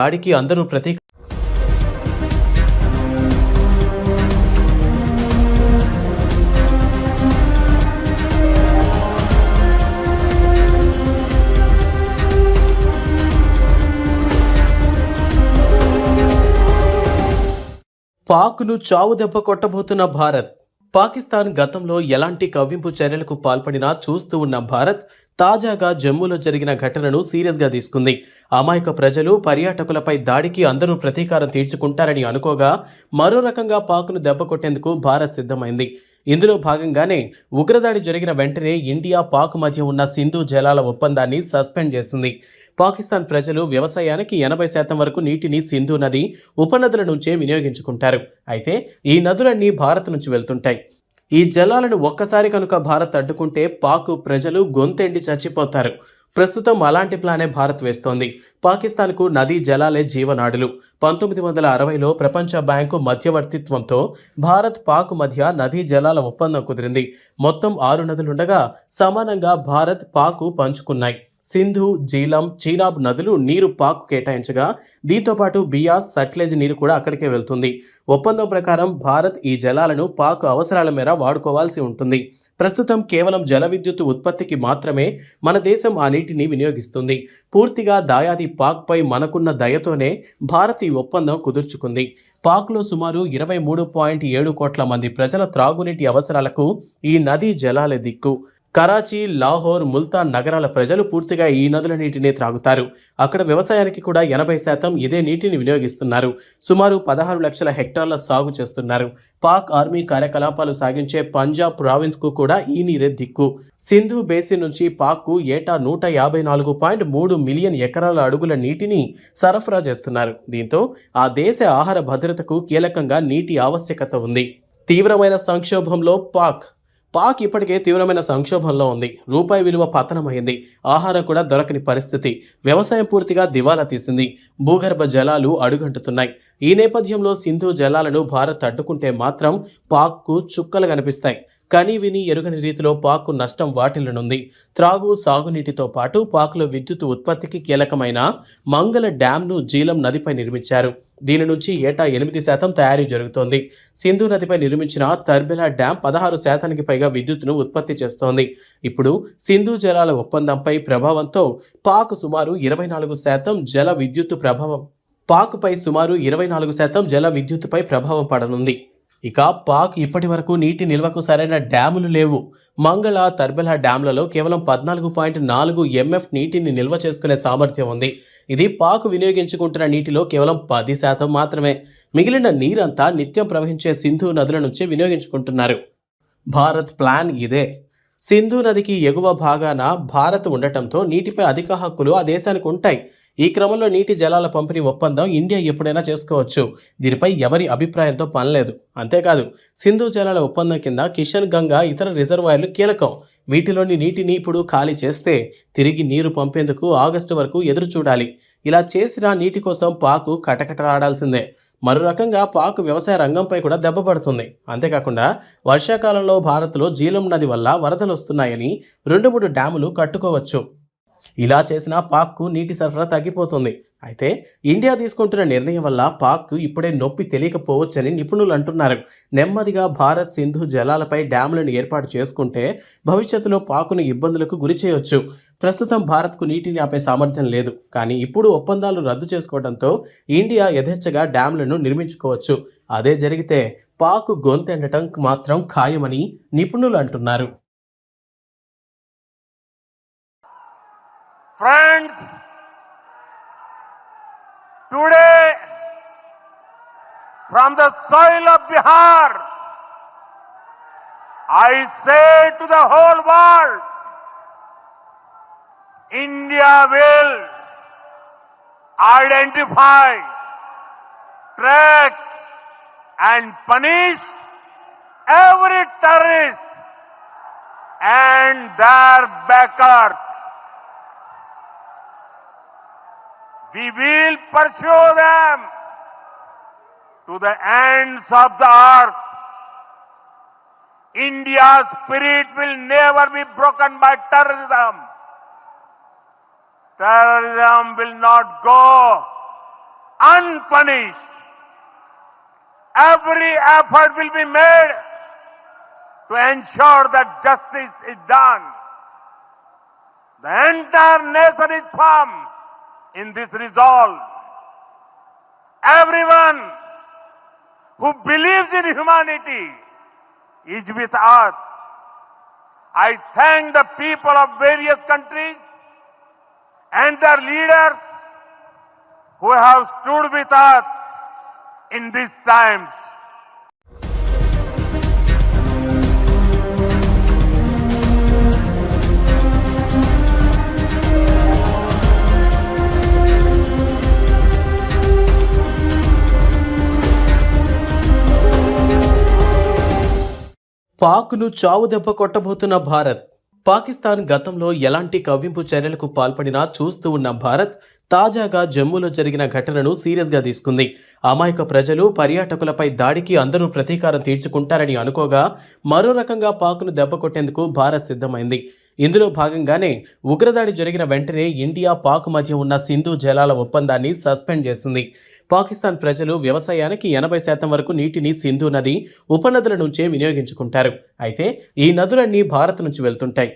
దాడికి అందరూ ప్రతీక పాక్ను చావు దెబ్బ కొట్టబోతున్న భారత్. పాకిస్తాన్ గతంలో ఎలాంటి కవ్వింపు చర్యలకు పాల్పడినా చూస్తూ ఉన్న భారత్ తాజాగా జమ్మూలో జరిగిన ఘటనను సీరియస్గా తీసుకుంది. అమాయక ప్రజలు పర్యాటకులపై దాడికి అందరూ ప్రతీకారం తీర్చుకుంటారని అనుకోగా మరో రకంగా పాక్ను దెబ్బ కొట్టేందుకు భారత్ సిద్ధమైంది. ఇందులో భాగంగానే ఉగ్రదాడి జరిగిన వెంటనే ఇండియా పాక్ మధ్య ఉన్న సింధు జలాల ఒప్పందాన్ని సస్పెండ్ చేసింది. పాకిస్తాన్ ప్రజలు వ్యవసాయానికి ఎనభై శాతం వరకు నీటిని సింధు నది ఉపనదుల నుంచే వినియోగించుకుంటారు. అయితే ఈ నదులన్నీ భారత్ నుంచి వెళ్తుంటాయి. ఈ జలాలను ఒక్కసారి కనుక భారత్ అడ్డుకుంటే పాక్ ప్రజలు గొంతెండి చచ్చిపోతారు. ప్రస్తుతం అలాంటి ప్లానే భారత్ వేస్తోంది. పాకిస్తాన్కు నదీ జలాలే జీవనాడులు. పంతొమ్మిది వందల అరవైలో ప్రపంచ బ్యాంకు మధ్యవర్తిత్వంతో భారత్ పాక్ మధ్య నదీ జలాల ఒప్పందం కుదిరింది. మొత్తం ఆరు నదులుండగా సమానంగా భారత్ పాకు పంచుకున్నాయి. సింధు జీలం చీనాబ్ నదులు నీరు పాక్ కేటాయించగా దీంతోపాటు బియాస్ సట్లెజ్ నీరు కూడా అక్కడికే వెళ్తుంది. ఒప్పందం ప్రకారం భారత్ ఈ జలాలను పాక్ అవసరాల మేర వాడుకోవాల్సి ఉంటుంది. ప్రస్తుతం కేవలం జల విద్యుత్ ఉత్పత్తికి మాత్రమే మన దేశం ఆ నీటిని వినియోగిస్తుంది. పూర్తిగా దాయాది పాక్పై మనకున్న దయతోనే భారత్ ఈ ఒప్పందం కుదుర్చుకుంది. పాక్లో సుమారు ఇరవై మూడు పాయింట్ ఏడు కోట్ల మంది ప్రజల త్రాగునీటి అవసరాలకు ఈ నదీ జలాలే దిక్కు. కరాచీ లాహోర్ ముల్తాన్ నగరాల ప్రజలు పూర్తిగా ఈ నదుల నీటిని త్రాగుతారు. అక్కడ వ్యవసాయానికి కూడా ఎనభై శాతం ఇదే నీటిని వినియోగిస్తున్నారు. సుమారు పదహారు లక్షల హెక్టార్ల సాగు చేస్తున్నారు. పాక్ ఆర్మీ కార్యకలాపాలు సాగించే పంజాబ్ ప్రావిన్స్కు కూడా ఈ నీరే దిక్కు. సింధు బేసిన్ నుంచి పాక్కు ఏటా నూట యాభై నాలుగు పాయింట్ మూడు మిలియన్ ఎకరాల అడుగుల నీటిని సరఫరా చేస్తున్నారు. దీంతో ఆ దేశ ఆహార భద్రతకు కీలకంగా నీటి ఆవశ్యకత ఉంది. తీవ్రమైన సంక్షోభంలో పాక్ పాక్ ఇప్పటికే తీవ్రమైన సంక్షోభంలో ఉంది. రూపాయి విలువ పతనమైంది. ఆహారం కూడా దొరకని పరిస్థితి. వ్యవసాయం పూర్తిగా దివాలా తీసింది. భూగర్భ జలాలు అడుగంటుతున్నాయి. ఈ నేపథ్యంలో సింధు జలాలను భారత్ అడ్డుకుంటే మాత్రం పాక్కు చుక్కలు కనిపిస్తాయి. కని విని ఎరుగని రీతిలో పాక్కు నష్టం వాటిల్లనుంది. త్రాగు సాగునీటితో పాటు పాకులో విద్యుత్ ఉత్పత్తికి కీలకమైన మంగళ డ్యాంను జీలం నదిపై నిర్మించారు. దీని నుంచి ఏటా ఎనిమిది శాతం తయారీ జరుగుతోంది. సింధు నదిపై నిర్మించిన తర్బెలా డ్యాం పదహారు శాతానికి పైగా విద్యుత్తును ఉత్పత్తి చేస్తోంది. ఇప్పుడు సింధు జలాల ఒప్పందంపై ప్రభావంతో పాక్ సుమారు ఇరవై నాలుగు శాతం జల విద్యుత్ ప్రభావం పాక్పై సుమారు ఇరవై నాలుగు శాతం జల విద్యుత్తుపై ప్రభావం పడనుంది. ఇక పాక్ ఇప్పటి వరకు నీటి నిల్వకు సరైన డ్యాములు లేవు. మంగళ తర్బెలా డ్యాంలలో కేవలం పద్నాలుగు పాయింట్ నాలుగు ఎంఎఫ్ నీటిని నిల్వ చేసుకునే సామర్థ్యం ఉంది. ఇది పాక్ వినియోగించుకుంటున్న నీటిలో కేవలం పది శాతం మాత్రమే. మిగిలిన నీరంతా నిత్యం ప్రవహించే సింధు నదుల నుంచే వినియోగించుకుంటున్నారు. భారత్ ప్లాన్ ఇదే. సింధు నదికి ఎగువ భాగాన భారత్ ఉండటంతో నీటిపై అధిక హక్కులు ఆ దేశానికి ఉంటాయి. ఈ క్రమంలో నీటి జలాల పంపిణీ ఒప్పందం ఇండియా ఎప్పుడైనా చేసుకోవచ్చు. దీనిపై ఎవరి అభిప్రాయంతో పనిలేదు. అంతేకాదు సింధు జలాల ఒప్పందం కింద కిషన్ గంగా ఇతర రిజర్వాయర్లు కీలకం. వీటిలోని నీటిని ఇప్పుడు ఖాళీ చేస్తే తిరిగి నీరు పంపేందుకు ఆగస్టు వరకు ఎదురు చూడాలి ఇలా చేసిన నీటి కోసం పాకు కటకటలాడాల్సిందే. మరో రకంగా పాక్ వ్యవసాయ రంగంపై కూడా దెబ్బపడుతుంది అంతేకాకుండా వర్షాకాలంలో భారత్లో జీలం నది వల్ల వరదలు వస్తున్నాయని రెండు మూడు డ్యాములు కట్టుకోవచ్చు. ఇలా చేసినా పాక్కు నీటి సరఫరా తగ్గిపోతుంది. అయితే ఇండియా తీసుకుంటున్న నిర్ణయం వల్ల పాక్ ఇప్పుడే నొప్పి తెలియకపోవచ్చని నిపుణులు అంటున్నారు. నెమ్మదిగా భారత్ సింధు జలాలపై డ్యాములను ఏర్పాటు చేసుకుంటే భవిష్యత్తులో పాకును ఇబ్బందులకు గురి చేయొచ్చు. ప్రస్తుతం భారత్కు నీటిని ఆపే సామర్థ్యం లేదు. కానీ ఇప్పుడు ఒప్పందాలు రద్దు చేసుకోవడంతో ఇండియా యథేచ్ఛగా డ్యామ్లను నిర్మించుకోవచ్చు. అదే జరిగితే పాక్ గొంతెండటం మాత్రం ఖాయమని నిపుణులు అంటున్నారు. Friends, today from the soil of Bihar, I say to the whole world, India will identify, track and punish every terrorist and their backers. We will pursue them to the ends of the earth. India's spirit will never be broken by terrorism. Terrorism will not go unpunished. Every effort will be made to ensure that justice is done. The entire nation is firm in this resolve. Everyone who believes in humanity is with us. I thank the people of various countries and their leaders who have stood with us in these times. పాక్ను చావు దెబ్బ కొట్టబోతున్న భారత్. పాకిస్తాన్ గతంలో ఎలాంటి కవ్వింపు చర్యలకు పాల్పడినా చూస్తూ ఉన్న భారత్ తాజాగా జమ్మూలో జరిగిన ఘటనను సీరియస్గా తీసుకుంది. అమాయక ప్రజలు పర్యాటకులపై దాడికి అందరూ ప్రతీకారం తీర్చుకుంటారని అనుకోగా మరో రకంగా పాక్ను దెబ్బ కొట్టేందుకు భారత్ సిద్ధమైంది. ఇందులో భాగంగానే ఉగ్రదాడి జరిగిన వెంటనే ఇండియా పాక్ మధ్య ఉన్న సింధు జలాల ఒప్పందాన్ని సస్పెండ్ చేసింది. పాకిస్తాన్ ప్రజలు వ్యవసాయానికి ఎనభై శాతం వరకు నీటిని సింధు నది ఉపనదుల నుంచే వినియోగించుకుంటారు. అయితే ఈ నదులన్నీ భారత్ నుంచి వెళ్తుంటాయి.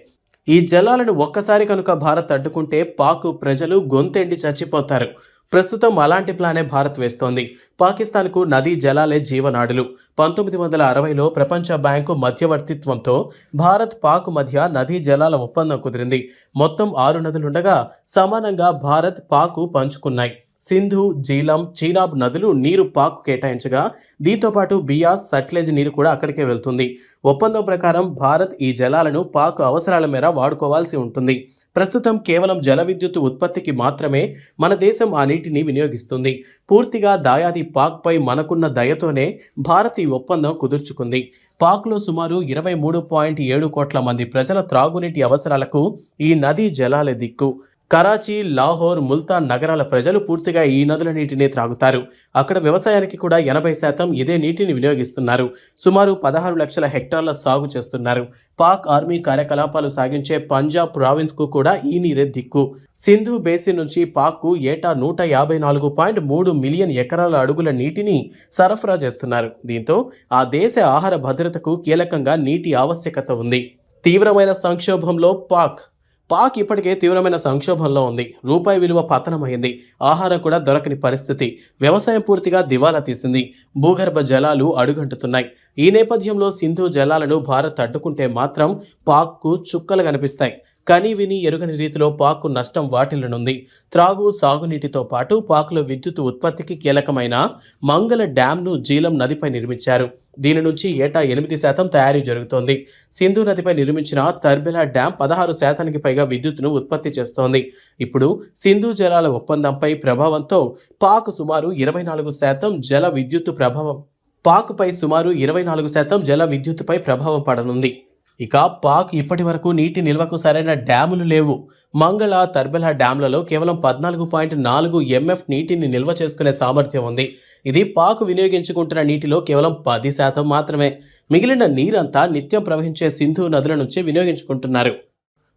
ఈ జలాలను ఒక్కసారి కనుక భారత్ అడ్డుకుంటే పాక్ ప్రజలు గొంతెండి చచ్చిపోతారు. ప్రస్తుతం అలాంటి ప్లానే భారత్ వేస్తోంది. పాకిస్తాన్కు నదీ జలాలే జీవనాడులు. పంతొమ్మిది వందల అరవైలో ప్రపంచ బ్యాంకు మధ్యవర్తిత్వంతో భారత్ పాక్ మధ్య నదీ జలాల ఒప్పందం కుదిరింది. మొత్తం ఆరు నదులుండగా సమానంగా భారత్ పాకు పంచుకున్నాయి. సింధు జీలం చీనాబ్ నదులు నీరు పాక్ కేటాయించగా దీంతో పాటు బియాస్ సట్లెజ్ నీరు కూడా అక్కడికే వెళ్తుంది. ఒప్పందం ప్రకారం భారత్ ఈ జలాలను పాక్ అవసరాల మేర వాడుకోవాల్సి ఉంటుంది. ప్రస్తుతం కేవలం జల విద్యుత్ ఉత్పత్తికి మాత్రమే మన దేశం ఆ నీటిని వినియోగిస్తుంది. పూర్తిగా దాయాది పాక్పై మనకున్న దయతోనే భారత్ ఈ ఒప్పందం కుదుర్చుకుంది. పాక్లో సుమారు ఇరవై మూడు పాయింట్ ఏడు కోట్ల మంది ప్రజల త్రాగునీటి అవసరాలకు ఈ నదీ జలాలే దిక్కు. కరాచీ లాహోర్ ముల్తాన్ నగరాల ప్రజలు పూర్తిగా ఈ నదుల నీటిని త్రాగుతారు. అక్కడ వ్యవసాయానికి కూడా ఎనభై శాతం ఇదే నీటిని వినియోగిస్తున్నారు. సుమారు పదహారు లక్షల హెక్టార్ల సాగు చేస్తున్నారు. పాక్ ఆర్మీ కార్యకలాపాలు సాగించే పంజాబ్ ప్రావిన్స్కు కూడా ఈ నీరే దిక్కు. సింధు బేసిన్ నుంచి పాక్కు ఏటా నూట యాభై నాలుగు పాయింట్ మూడు మిలియన్ ఎకరాల అడుగుల నీటిని సరఫరా చేస్తున్నారు. దీంతో ఆ దేశ ఆహార భద్రతకు కీలకంగా నీటి ఆవశ్యకత ఉంది. తీవ్రమైన సంక్షోభంలో పాక్ పాక్ ఇప్పటికే తీవ్రమైన సంక్షోభంలో ఉంది. రూపాయి విలువ పతనమైంది. ఆహారం కూడా దొరకని పరిస్థితి. వ్యవసాయం పూర్తిగా దివాలా తీసింది. భూగర్భ జలాలు అడుగంటుతున్నాయి. ఈ నేపథ్యంలో సింధు జలాలను భారత్ అడ్డుకుంటే మాత్రం పాక్కు చుక్కలు కనిపిస్తాయి. కని విని ఎరుగని రీతిలో పాక్కు నష్టం వాటిల్లనుంది. త్రాగు సాగునీటితో పాటు పాక్లో విద్యుత్ ఉత్పత్తికి కీలకమైన మంగళ డ్యాంను జీలం నదిపై నిర్మించారు. దీని నుంచి ఏటా ఎనిమిది శాతం తయారీ జరుగుతోంది. సింధు నదిపై నిర్మించిన తర్బెలా డ్యాం పదహారు శాతానికి పైగా విద్యుత్తును ఉత్పత్తి చేస్తోంది. ఇప్పుడు సింధు జలాల ఒప్పందంపై ప్రభావంతో పాక్ సుమారు ఇరవై నాలుగు శాతం జల విద్యుత్తు ప్రభావం పాక్పై సుమారు ఇరవై నాలుగు శాతం జల విద్యుత్తుపై ప్రభావం పడనుంది. ఇక పాక్ ఇప్పటి వరకు నీటి నిల్వకు సరైన డ్యాములు లేవు. మంగళ తర్బెలా డ్యాంలలో కేవలం పద్నాలుగు పాయింట్ నాలుగు ఎంఎఫ్ నీటిని నిల్వ చేసుకునే సామర్థ్యం ఉంది. ఇది పాక్ వినియోగించుకుంటున్న నీటిలో కేవలం పది శాతం మాత్రమే. మిగిలిన నీరంతా నిత్యం ప్రవహించే సింధు నదుల నుంచి వినియోగించుకుంటున్నారు.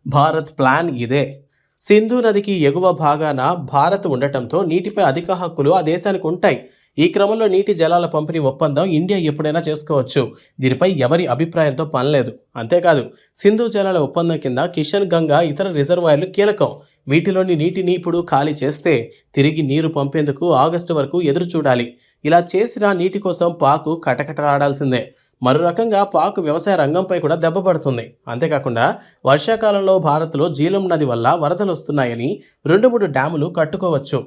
భారత్ ప్లాన్ ఇదే. సింధు నదికి ఎగువ భాగాన భారత్ ఉండటంతో నీటిపై అధిక హక్కులు ఆ దేశానికి ఉంటాయి ఈ క్రమంలో నీటి జలాల పంపిణీ ఒప్పందం ఇండియా ఎప్పుడైనా చేసుకోవచ్చు. దీనిపై ఎవరి అభిప్రాయంతో పనిలేదు. అంతేకాదు సింధు జలాల ఒప్పందం కింద కిషన్ గంగా ఇతర రిజర్వాయర్లు కీలకం. వీటిలోని నీటిని ఇప్పుడు ఖాళీ చేస్తే తిరిగి నీరు పంపేందుకు ఆగస్టు వరకు ఎదురు చూడాలి ఇలా చేసిన నీటి కోసం పాకు కటకటలాడాల్సిందే. మరో రకంగా పాక్ వ్యవసాయ రంగంపై కూడా దెబ్బపడుతుంది అంతేకాకుండా వర్షాకాలంలో భారత్లో జీలం నది వల్ల వరదలు వస్తున్నాయని రెండు మూడు డ్యాములు కట్టుకోవచ్చు.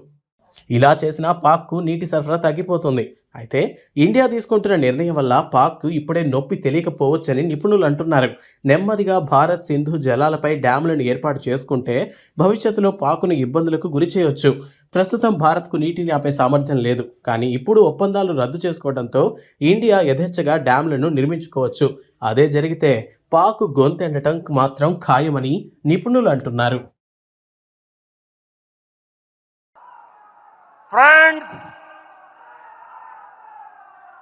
ఇలా చేసినా పాక్కు నీటి సరఫరా తగ్గిపోతుంది. అయితే ఇండియా తీసుకుంటున్న నిర్ణయం వల్ల పాక్ ఇప్పుడే నొప్పి తెలియకపోవచ్చని నిపుణులు అంటున్నారు. నెమ్మదిగా భారత్ సింధు జలాలపై డ్యాములను ఏర్పాటు చేసుకుంటే భవిష్యత్తులో పాకును ఇబ్బందులకు గురి చేయొచ్చు. ప్రస్తుతం భారత్కు నీటిని ఆపే సామర్థ్యం లేదు. కానీ ఇప్పుడు ఒప్పందాలు రద్దు చేసుకోవడంతో ఇండియా యథేచ్ఛగా డ్యాములను నిర్మించుకోవచ్చు. అదే జరిగితే పాకు గొంతెండటం మాత్రం ఖాయమని నిపుణులు అంటున్నారు. Friends,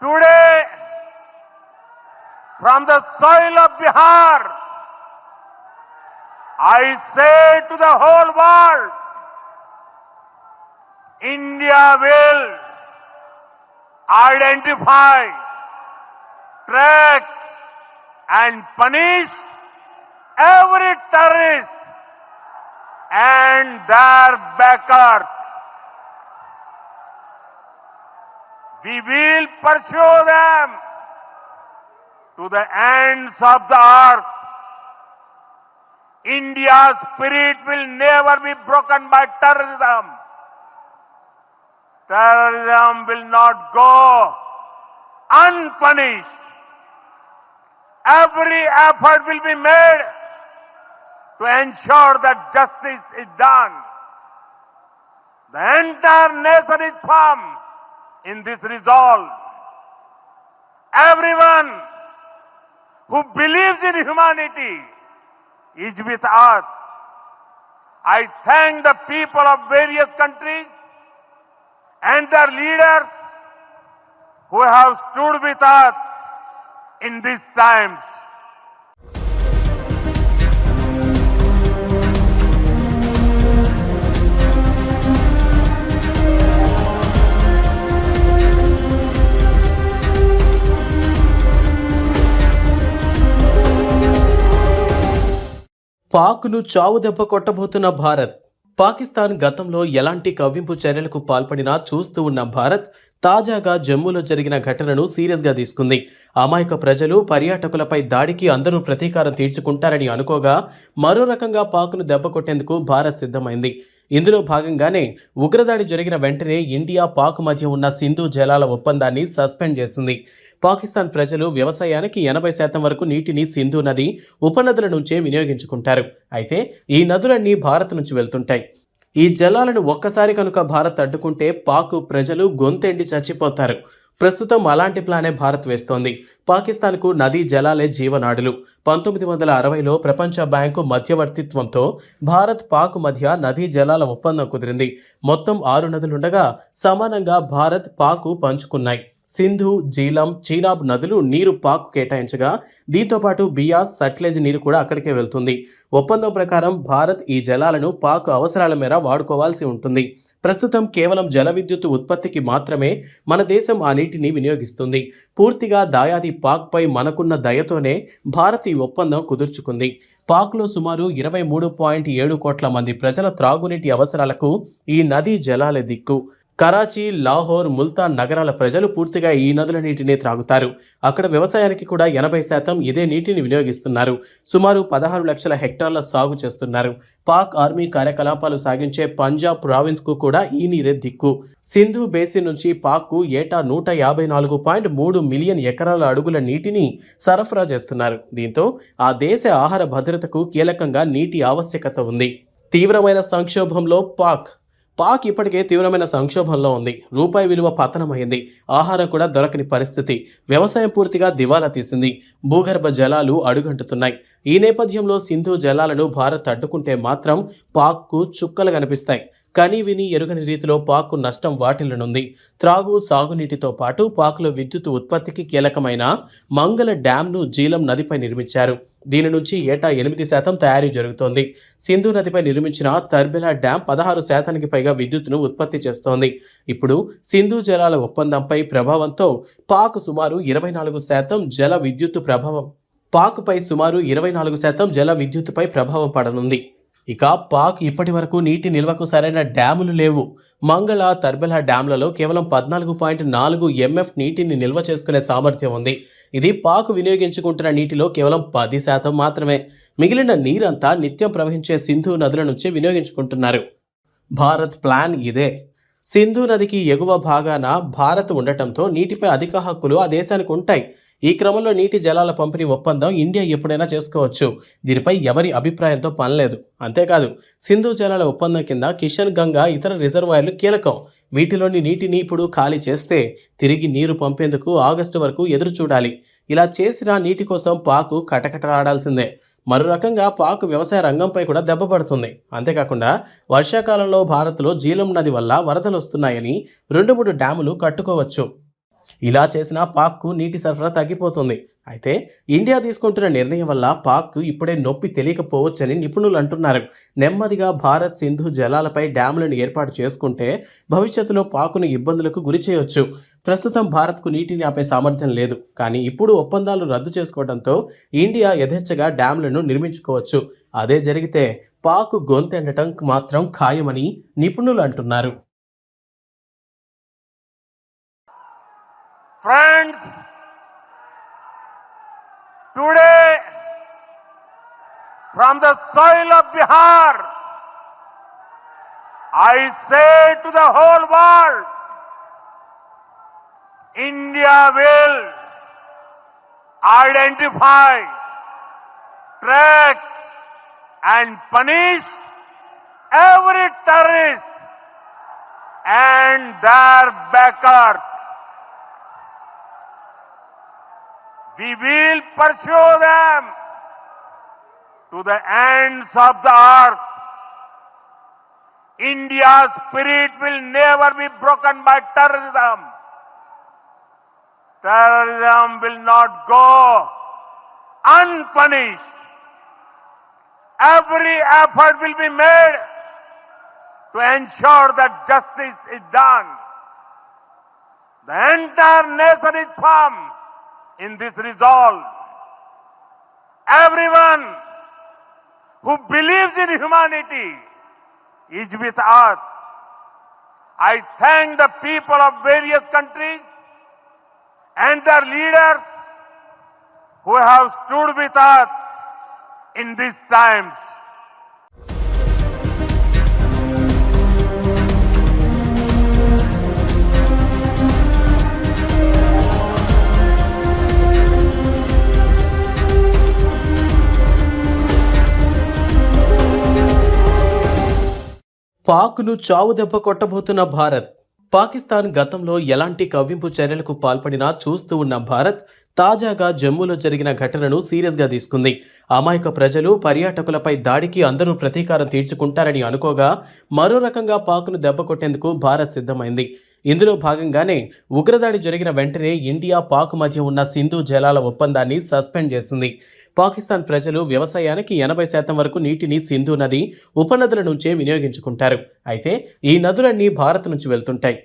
today from the soil of Bihar, I say to the whole world, India will identify, track, and punish every terrorist and their backers. We will pursue them to the ends of the earth. India's spirit will never be broken by terrorism. Terrorism will not go unpunished. Every effort will be made to ensure that justice is done. The entire nation is firm in this resolve. Everyone who believes in humanity is with us. I thank the people of various countries and their leaders who have stood with us in these times. పాక్ను చావు దెబ్బ కొట్టబోతున్న భారత్. పాకిస్తాన్ గతంలో ఎలాంటి కవ్వింపు చర్యలకు పాల్పడినా చూస్తూ ఉన్న భారత్ తాజాగా జమ్మూలో జరిగిన ఘటనను సీరియస్గా తీసుకుంది. అమాయక ప్రజలు పర్యాటకులపై దాడికి అందరూ ప్రతీకారం తీర్చుకుంటారని అనుకోగా మరో రకంగా పాక్ను దెబ్బ కొట్టేందుకు భారత్ సిద్ధమైంది. ఇందులో భాగంగానే ఉగ్రదాడి జరిగిన వెంటనే ఇండియా పాక్ మధ్య ఉన్న సింధు జలాల ఒప్పందాన్ని సస్పెండ్ చేసింది. పాకిస్తాన్ ప్రజలు వ్యవసాయానికి ఎనభై శాతం వరకు నీటిని సింధు నది ఉపనదుల నుంచే వినియోగించుకుంటారు. అయితే ఈ నదులన్నీ భారత్ నుంచి వెళ్తుంటాయి. ఈ జలాలను ఒక్కసారి కనుక భారత్ అడ్డుకుంటే పాక్ ప్రజలు గొంతెండి చచ్చిపోతారు. ప్రస్తుతం అలాంటి ప్లానే భారత్ వేస్తోంది. పాకిస్తాన్కు నదీ జలాలే జీవనాడులు. పంతొమ్మిది వందల అరవైలో ప్రపంచ బ్యాంకు మధ్యవర్తిత్వంతో భారత్ పాక్ మధ్య నదీ జలాల ఒప్పందం కుదిరింది. మొత్తం ఆరు నదులుండగా సమానంగా భారత్ పాకు పంచుకున్నాయి. సింధు జీలం చీనాబ్ నదులు నీరు పాక్ కేటాయించగా దీంతో పాటు బియాస్ సట్లెజ్ నీరు కూడా అక్కడికే వెళ్తుంది. ఒప్పందం ప్రకారం భారత్ ఈ జలాలను పాక్ అవసరాల మేర వాడుకోవాల్సి ఉంటుంది. ప్రస్తుతం కేవలం జల విద్యుత్ ఉత్పత్తికి మాత్రమే మన దేశం ఆ నీటిని వినియోగిస్తుంది. పూర్తిగా దాయాది పాక్పై మనకున్న దయతోనే భారత్ ఈ ఒప్పందం కుదుర్చుకుంది. పాక్లో సుమారు ఇరవై మూడు పాయింట్ ఏడు కోట్ల మంది ప్రజల త్రాగునీటి అవసరాలకు ఈ నదీ జలాలే దిక్కు. కరాచీ లాహోర్ ముల్తాన్ నగరాల ప్రజలు పూర్తిగా ఈ నదుల నీటిని త్రాగుతారు. అక్కడ వ్యవసాయానికి కూడా ఎనభై శాతం ఇదే నీటిని వినియోగిస్తున్నారు. సుమారు పదహారు లక్షల హెక్టార్ల సాగు చేస్తున్నారు. పాక్ ఆర్మీ కార్యకలాపాలు సాగించే పంజాబ్ ప్రావిన్స్కు కూడా ఈ నీరే దిక్కు. సింధు బేసిన్ నుంచి పాక్కు ఏటా నూట యాభై నాలుగు పాయింట్ మూడు మిలియన్ ఎకరాల అడుగుల నీటిని సరఫరా చేస్తున్నారు. దీంతో ఆ దేశ ఆహార భద్రతకు కీలకంగా నీటి ఆవశ్యకత ఉంది. తీవ్రమైన సంక్షోభంలో పాక్ పాక్ ఇప్పటికే తీవ్రమైన సంక్షోభంలో ఉంది. రూపాయి విలువ పతనమైంది. ఆహారం కూడా దొరకని పరిస్థితి. వ్యవసాయం పూర్తిగా దివాలా తీసింది. భూగర్భ జలాలు అడుగంటుతున్నాయి. ఈ నేపథ్యంలో సింధు జలాలను భారత్ అడ్డుకుంటే మాత్రం పాక్కు చుక్కలు కనిపిస్తాయి. కని విని ఎరుగని రీతిలో పాక్కు నష్టం వాటిల్లనుంది. త్రాగు సాగునీటితో పాటు పాక్లో విద్యుత్ ఉత్పత్తికి కీలకమైన మంగళ డ్యాంను జీలం నదిపై నిర్మించారు. దీని నుంచి ఏటా ఎనిమిది శాతం తయారీ జరుగుతోంది. సింధు నదిపై నిర్మించిన తర్బెలా డ్యాం పదహారు శాతానికి పైగా విద్యుత్తును ఉత్పత్తి చేస్తోంది. ఇప్పుడు సింధు జలాల ఒప్పందంపై ప్రభావంతో పాక్ సుమారు ఇరవై నాలుగు శాతం జల విద్యుత్తు ప్రభావం పాక్పై సుమారు ఇరవై నాలుగు శాతం జల విద్యుత్తుపై ప్రభావం పడనుంది. ఇక పాక్ ఇప్పటి వరకు నీటి నిల్వకు సరైన డ్యాములు లేవు. మంగళ తర్బెలా డ్యాంలలో కేవలం పద్నాలుగు పాయింట్ నాలుగు ఎంఎఫ్ నీటిని నిల్వ చేసుకునే సామర్థ్యం ఉంది. ఇది పాక్ వినియోగించుకుంటున్న నీటిలో కేవలం పది శాతం మాత్రమే. మిగిలిన నీరంతా నిత్యం ప్రవహించే సింధు నదుల నుంచి వినియోగించుకుంటున్నారు. భారత్ ప్లాన్ ఇదే. సింధు నదికి ఎగువ భాగాన భారత్ ఉండటంతో నీటిపై అధిక హక్కులు ఆ దేశానికి ఉంటాయి. ఈ క్రమంలో నీటి జలాల పంపిణీ ఒప్పందం ఇండియా ఎప్పుడైనా చేసుకోవచ్చు. దీనిపై ఎవరి అభిప్రాయంతో పనిలేదు. అంతేకాదు సింధు జలాల ఒప్పందం కింద కిషన్ గంగా ఇతర రిజర్వాయర్లు కీలకం. వీటిలోని నీటిని ఇప్పుడు ఖాళీ చేస్తే తిరిగి నీరు పంపేందుకు ఆగస్టు వరకు ఎదురు చూడాలి ఇలా చేసిన నీటి కోసం పాకు కటకటలాడాల్సిందే. మరో రకంగా పాక్ వ్యవసాయ రంగంపై కూడా దెబ్బపడుతుంది అంతేకాకుండా వర్షాకాలంలో భారత్లో జీలం నది వల్ల వరదలు వస్తున్నాయని రెండు మూడు డ్యాములు కట్టుకోవచ్చు. ఇలా చేసిన పాక్కు నీటి సరఫరా తగ్గిపోతుంది. అయితే ఇండియా తీసుకుంటున్న నిర్ణయం వల్ల పాక్ ఇప్పుడే నొప్పి తెలియకపోవచ్చని నిపుణులు అంటున్నారు. నెమ్మదిగా భారత్ సింధు జలాలపై డ్యాములను ఏర్పాటు చేసుకుంటే భవిష్యత్తులో పాకును ఇబ్బందులకు గురి చేయొచ్చు. ప్రస్తుతం భారత్కు నీటిని ఆపే సామర్థ్యం లేదు. కానీ ఇప్పుడు ఒప్పందాలు రద్దు చేసుకోవడంతో ఇండియా యథేచ్ఛగా డ్యాములను నిర్మించుకోవచ్చు. అదే జరిగితే పాక్ గొంతెండటం మాత్రం ఖాయమని నిపుణులు అంటున్నారు. Friends, today from the soil of Bihar, I say to the whole world, India will identify, track and punish every terrorist and their backers. We will pursue them to the ends of the earth. India's spirit will never be broken by terrorism. Terrorism will not go unpunished. Every effort will be made to ensure that justice is done. The entire nation is firm in this resolve. Everyone who believes in humanity is with us. I thank the people of various countries and their leaders who have stood with us in these times. పాక్ను చావు దెబ్బ కొట్టబోతున్న భారత్. పాకిస్తాన్ గతంలో ఎలాంటి కవ్వింపు చర్యలకు పాల్పడినా చూస్తూ ఉన్న భారత్ తాజాగా జమ్మూలో జరిగిన ఘటనను సీరియస్గా తీసుకుంది. అమాయక ప్రజలు పర్యాటకులపై దాడికి అందరూ ప్రతీకారం తీర్చుకుంటారని అనుకోగా మరో రకంగా పాక్ను దెబ్బ కొట్టేందుకు భారత్ సిద్ధమైంది. ఇందులో భాగంగానే ఉగ్రదాడి జరిగిన వెంటనే ఇండియా పాక్ మధ్య ఉన్న సింధు జలాల ఒప్పందాన్ని సస్పెండ్ చేసింది. పాకిస్తాన్ ప్రజలు వ్యవసాయానికి ఎనభై శాతం వరకు నీటిని సింధు నది ఉపనదుల నుంచే వినియోగించుకుంటారు. అయితే ఈ నదులన్నీ భారత్ నుంచి వెళ్తుంటాయి.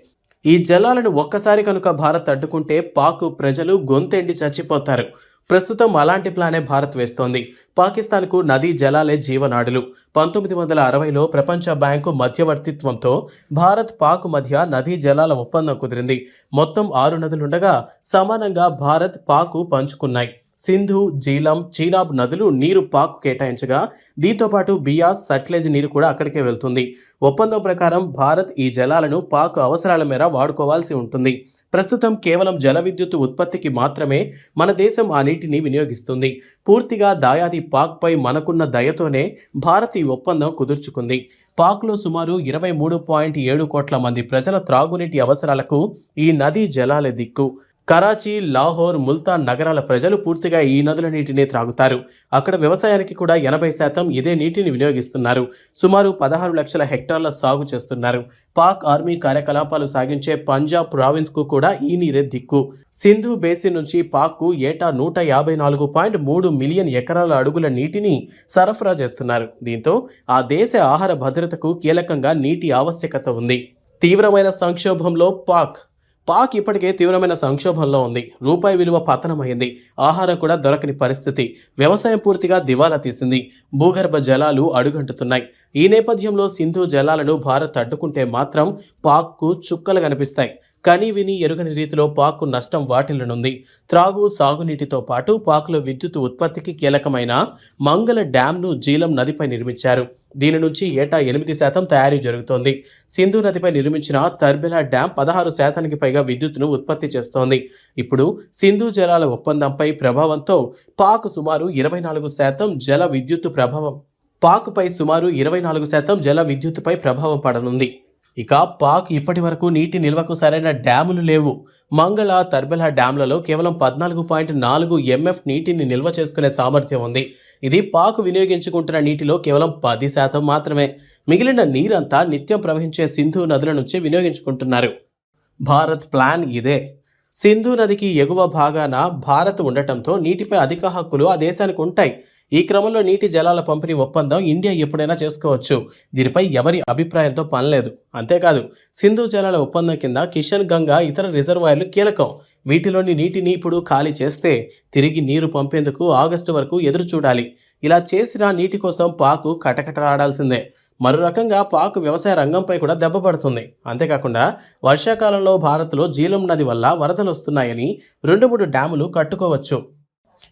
ఈ జలాలను ఒక్కసారి కనుక భారత్ అడ్డుకుంటే పాక్ ప్రజలు గొంతెండి చచ్చిపోతారు. ప్రస్తుతం అలాంటి ప్లానే భారత్ వేస్తోంది. పాకిస్తాన్కు నదీ జలాలే జీవనాడులు. పంతొమ్మిది వందల అరవైలో ప్రపంచ బ్యాంకు మధ్యవర్తిత్వంతో భారత్ పాక్ మధ్య నదీ జలాల ఒప్పందం కుదిరింది. మొత్తం ఆరు నదులుండగా సమానంగా భారత్ పాకు పంచుకున్నాయి. సింధు జీలం చీనాబ్ నదులు నీరు పాక్ కేటాయించగా దీంతో పాటు బియాస్ సట్లెజ్ నీరు కూడా అక్కడికే వెళ్తుంది. ఒప్పందం ప్రకారం భారత్ ఈ జలాలను పాక్ అవసరాల మేర వాడుకోవాల్సి ఉంటుంది. ప్రస్తుతం కేవలం జల విద్యుత్ ఉత్పత్తికి మాత్రమే మన దేశం ఆ నీటిని వినియోగిస్తుంది. పూర్తిగా దాయాది పాక్పై మనకున్న దయతోనే భారత్ ఈ ఒప్పందం కుదుర్చుకుంది. పాక్లో సుమారు ఇరవై మూడు పాయింట్ ఏడు కోట్ల మంది ప్రజల త్రాగునీటి అవసరాలకు ఈ నదీ జలాలే దిక్కు. కరాచీ లాహోర్ ముల్తాన్ నగరాల ప్రజలు పూర్తిగా ఈ నదుల నీటిని త్రాగుతారు. అక్కడ వ్యవసాయానికి కూడా ఎనభై శాతం ఇదే నీటిని వినియోగిస్తున్నారు. సుమారు పదహారు లక్షల హెక్టార్ల సాగు చేస్తున్నారు. పాక్ ఆర్మీ కార్యకలాపాలు సాగించే పంజాబ్ ప్రావిన్స్కు కూడా ఈ నీరే దిక్కు. సింధు బేసిన్ నుంచి పాక్కు ఏటా నూట యాభై నాలుగు పాయింట్ మూడు మిలియన్ ఎకరాల అడుగుల నీటిని సరఫరా చేస్తున్నారు. దీంతో ఆ దేశ ఆహార భద్రతకు కీలకంగా నీటి ఆవశ్యకత ఉంది. తీవ్రమైన సంక్షోభంలో పాక్ పాక్ ఇప్పటికే తీవ్రమైన సంక్షోభంలో ఉంది. రూపాయి విలువ పతనమైంది. ఆహారం కూడా దొరకని పరిస్థితి. వ్యవసాయం పూర్తిగా దివాలా తీసింది. భూగర్భ జలాలు అడుగంటుతున్నాయి. ఈ నేపథ్యంలో సింధు జలాలను భారత్ అడ్డుకుంటే మాత్రం పాక్కు చుక్కలు కనిపిస్తాయి. కని విని ఎరుగని రీతిలో పాక్కు నష్టం వాటిల్లనుంది. త్రాగు సాగునీటితో పాటు పాక్లో విద్యుత్ ఉత్పత్తికి కీలకమైన మంగళ డ్యాంను జీలం నదిపై నిర్మించారు. దీని నుంచి ఏటా ఎనిమిది శాతం తయారీ జరుగుతోంది. సింధు నదిపై నిర్మించిన తర్బెలా డ్యాం పదహారు శాతానికి పైగా విద్యుత్తును ఉత్పత్తి చేస్తోంది. ఇప్పుడు సింధు జలాల ఒప్పందంపై ప్రభావంతో పాక్ సుమారు ఇరవై నాలుగు శాతం జల విద్యుత్ ప్రభావం పాక్పై సుమారు ఇరవై నాలుగు శాతం జల విద్యుత్తుపై ప్రభావం పడనుంది. ఇక పాక్ ఇప్పటి వరకు నీటి నిల్వకు సరైన డ్యాములు లేవు. మంగళ తర్బెలా డ్యాంలలో కేవలం పద్నాలుగు పాయింట్ నాలుగు ఎంఎఫ్ నీటిని నిల్వ చేసుకునే సామర్థ్యం ఉంది. ఇది పాక్ వినియోగించుకుంటున్న నీటిలో కేవలం పది శాతం మాత్రమే. మిగిలిన నీరంతా నిత్యం ప్రవహించే సింధు నదుల నుంచే వినియోగించుకుంటున్నారు. భారత్ ప్లాన్ ఇదే. సింధు నదికి ఎగువ భాగాన భారత్ ఉండటంతో నీటిపై అధిక హక్కులు ఆ దేశానికి ఉంటాయి. ఈ క్రమంలో నీటి జలాల పంపిణీ ఒప్పందం ఇండియా ఎప్పుడైనా చేసుకోవచ్చు. దీనిపై ఎవరి అభిప్రాయంతో పనిలేదు. అంతేకాదు సింధు జలాల ఒప్పందం కింద కిషన్ గంగా ఇతర రిజర్వాయర్లు కీలకం. వీటిలోని నీటిని ఇప్పుడు ఖాళీ చేస్తే తిరిగి నీరు పంపేందుకు ఆగస్టు వరకు ఎదురు చూడాలి ఇలా చేసిన నీటి కోసం పాకు కటకటలాడాల్సిందే. మరో రకంగా పాక్ వ్యవసాయ రంగంపై కూడా దెబ్బ పడుతుంది. అంతేకాకుండా వర్షాకాలంలో భారత్లో జీలం నది వల్ల వరదలు వస్తున్నాయని రెండు మూడు డ్యాములు కట్టుకోవచ్చు.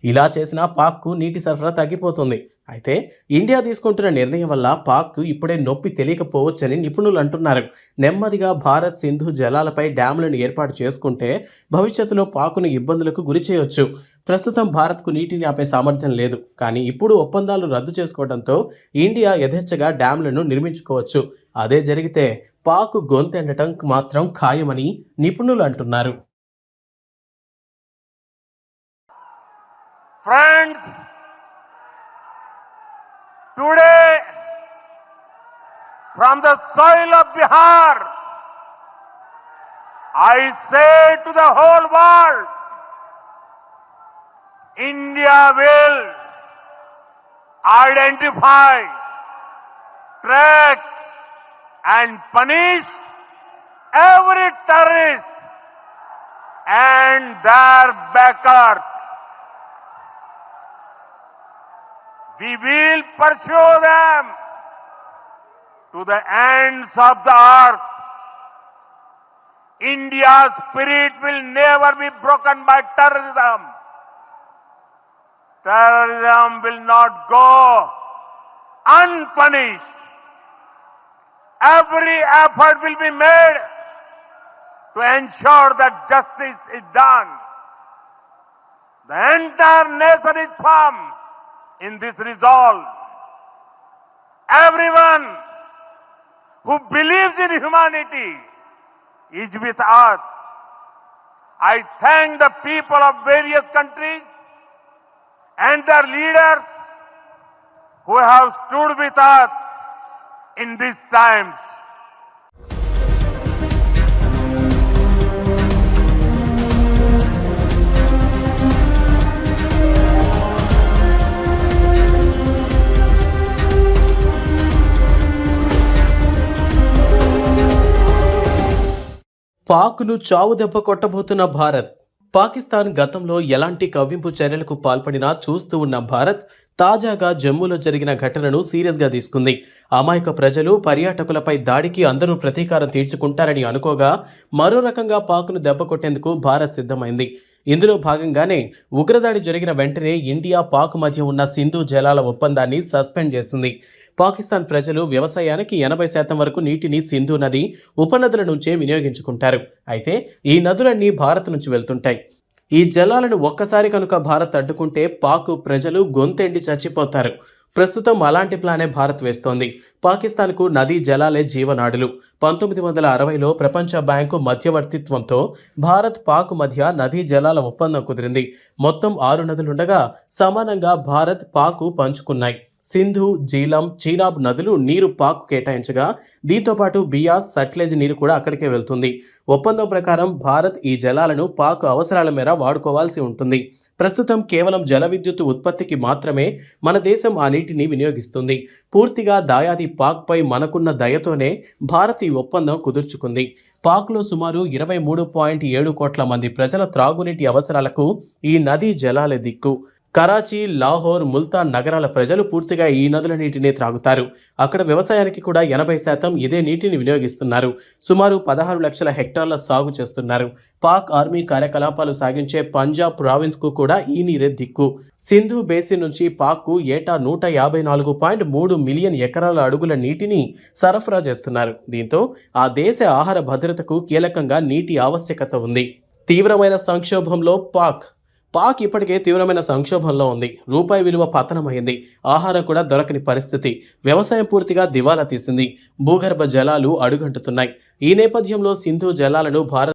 ఇలా చేసిన పాక్కు నీటి సరఫరా తగ్గిపోతుంది. అయితే ఇండియా తీసుకుంటున్న నిర్ణయం వల్ల పాక్ ఇప్పుడే నొప్పి తెలియకపోవచ్చని నిపుణులు అంటున్నారు. నెమ్మదిగా భారత్ సింధు జలాలపై డ్యాములను ఏర్పాటు చేసుకుంటే భవిష్యత్తులో పాకును ఇబ్బందులకు గురి చేయొచ్చు. ప్రస్తుతం భారత్కు నీటిని ఆపే సామర్థ్యం లేదు. కానీ ఇప్పుడు ఒప్పందాలు రద్దు చేసుకోవడంతో ఇండియా యథేచ్ఛగా డ్యాములను నిర్మించుకోవచ్చు. అదే జరిగితే పాక్ గొంతెండటం మాత్రం ఖాయమని నిపుణులు అంటున్నారు. Friends, today from the soil of Bihar, I say to the whole world, India will identify, track and punish every terrorist and their backers. We will pursue them to the ends of the earth. India's spirit will never be broken by terrorism. Terrorism will not go unpunished. Every effort will be made to ensure that justice is done. The entire nation is firm in this resolve. Everyone who believes in humanity is with us. I thank the people of various countries and their leaders who have stood with us in these times. పాక్ను చావు దెబ్బ కొట్టబోతున్న భారత్. పాకిస్తాన్ గతంలో ఎలాంటి కవ్వింపు చర్యలకు పాల్పడినా చూస్తూ ఉన్న భారత్ తాజాగా జమ్మూలో జరిగిన ఘటనను సీరియస్గా తీసుకుంది. అమాయక ప్రజలు పర్యాటకులపై దాడికి అందరూ ప్రతీకారం తీర్చుకుంటారని అనుకోగా మరో రకంగా పాక్ను దెబ్బ కొట్టేందుకు భారత్ సిద్ధమైంది. ఇందులో భాగంగానే ఉగ్రదాడి జరిగిన వెంటనే ఇండియా పాక్ మధ్య ఉన్న సింధు జలాల ఒప్పందాన్ని సస్పెండ్ చేసింది. పాకిస్తాన్ ప్రజలు వ్యవసాయానికి ఎనభై శాతం వరకు నీటిని సింధు నది ఉపనదుల నుంచే వినియోగించుకుంటారు. అయితే ఈ నదులన్నీ భారత్ నుంచి వెళ్తుంటాయి. ఈ జలాలను ఒక్కసారి కనుక భారత్ అడ్డుకుంటే పాక్ ప్రజలు గొంతెండి చచ్చిపోతారు. ప్రస్తుతం అలాంటి ప్లానే భారత్ వేస్తోంది. పాకిస్తాన్కు నదీ జలాలే జీవనాడులు. పంతొమ్మిది వందల అరవైలో ప్రపంచ బ్యాంకు మధ్యవర్తిత్వంతో భారత్ పాక్ మధ్య నదీ జలాల ఒప్పందం కుదిరింది. మొత్తం ఆరు నదులుండగా సమానంగా భారత్ పాకు పంచుకున్నాయి. సింధు జీలం చీనాబ్ నదులు నీరు పాక్ కేటాయించగా దీంతో పాటు బియాస్ సట్లెజ్ నీరు కూడా అక్కడికే వెళ్తుంది. ఒప్పందం ప్రకారం భారత్ ఈ జలాలను పాక్ అవసరాల మేర వాడుకోవాల్సి ఉంటుంది. ప్రస్తుతం కేవలం జల విద్యుత్ ఉత్పత్తికి మాత్రమే మన దేశం ఆ నీటిని వినియోగిస్తుంది. పూర్తిగా దాయాది పాక్పై మనకున్న దయతోనే భారత్ ఈ ఒప్పందం కుదుర్చుకుంది. పాక్లో సుమారు ఇరవై మూడు పాయింట్ ఏడు కోట్ల మంది ప్రజల త్రాగునీటి అవసరాలకు ఈ నదీ జలాలే దిక్కు. కరాచీ లాహోర్ ముల్తాన్ నగరాల ప్రజలు పూర్తిగా ఈ నదుల నీటిని త్రాగుతారు. అక్కడ వ్యవసాయానికి కూడా ఎనభై శాతం ఇదే నీటిని వినియోగిస్తున్నారు. సుమారు పదహారు లక్షల హెక్టార్ల సాగు చేస్తున్నారు. పాక్ ఆర్మీ కార్యకలాపాలు సాగించే పంజాబ్ ప్రావిన్స్కు కూడా ఈ నీరే దిక్కు. సింధు బేసిన్ నుంచి పాక్కు ఏటా నూట యాభై నాలుగు పాయింట్ మూడు మిలియన్ ఎకరాల అడుగుల నీటిని సరఫరా చేస్తున్నారు. దీంతో ఆ దేశ ఆహార భద్రతకు కీలకంగా నీటి ఆవశ్యకత ఉంది. తీవ్రమైన సంక్షోభంలో పాక్ పాక్ ఇప్పటికే తీవ్రమైన సంక్షోభంలో ఉంది. రూపాయి విలువ పతనమైంది. ఆహారం కూడా దొరకని పరిస్థితి. వ్యవసాయం పూర్తిగా దివాలా తీసింది. భూగర్భ జలాలు అడుగంటుతున్నాయి. ఈ నేపథ్యంలో సింధు జలాలను భారత్